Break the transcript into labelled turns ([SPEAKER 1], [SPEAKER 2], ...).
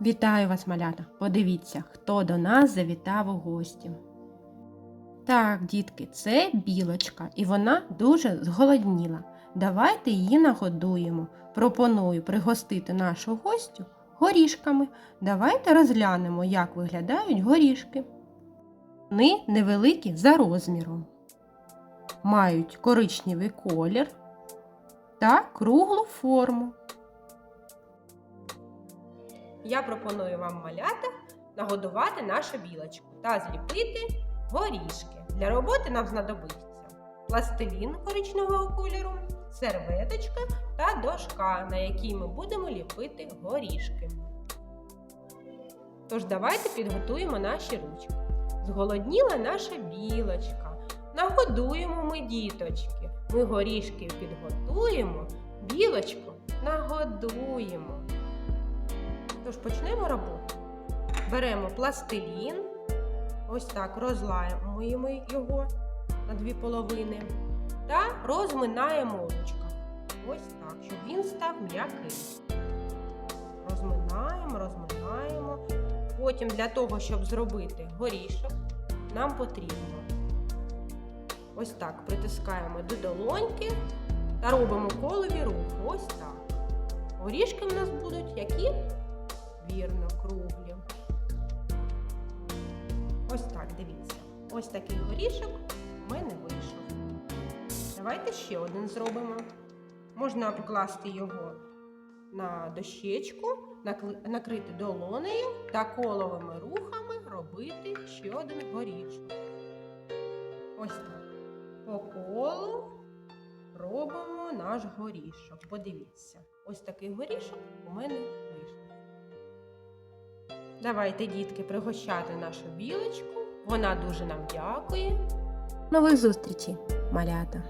[SPEAKER 1] Вітаю вас, малята! Подивіться, хто до нас завітав у гості. Так, дітки, це білочка, і вона дуже зголодніла. Давайте її нагодуємо. Пропоную пригостити нашу гостю горішками. Давайте розглянемо, як виглядають горішки. Вони невеликі за розміром, мають коричневий колір та круглу форму. Я пропоную вам малята нагодувати нашу білочку та зліпити горішки. Для роботи нам знадобиться пластилін коричневого кольору, серветочка та дошка, на якій ми будемо ліпити горішки. Тож давайте підготуємо наші ручки. Зголодніла наша білочка. Нагодуємо ми діточки. Ми горішки підготуємо, білочку нагодуємо. Тож почнемо роботу. Беремо пластилін, ось так розлаємо його на дві половини та розминаємо у. Ось так, щоб він став м'яким. Розминаємо, розминаємо. Потім для того, щоб зробити горішок, нам потрібно ось так притискаємо до долоньки та робимо колові рухи. Ось так. Горішки в нас будуть які? Вірно, круглі. Ось так, дивіться. Ось такий горішок в мене вийшов. Давайте ще один зробимо. Можна покласти його на дощечку, накрити долонею та коловими рухами робити ще один горішок. Ось так. По колу робимо наш горішок. Подивіться, ось такий горішок у мене. Давайте, дітки, пригощати нашу білочку. Вона дуже нам дякує. Нових зустрічей, малята!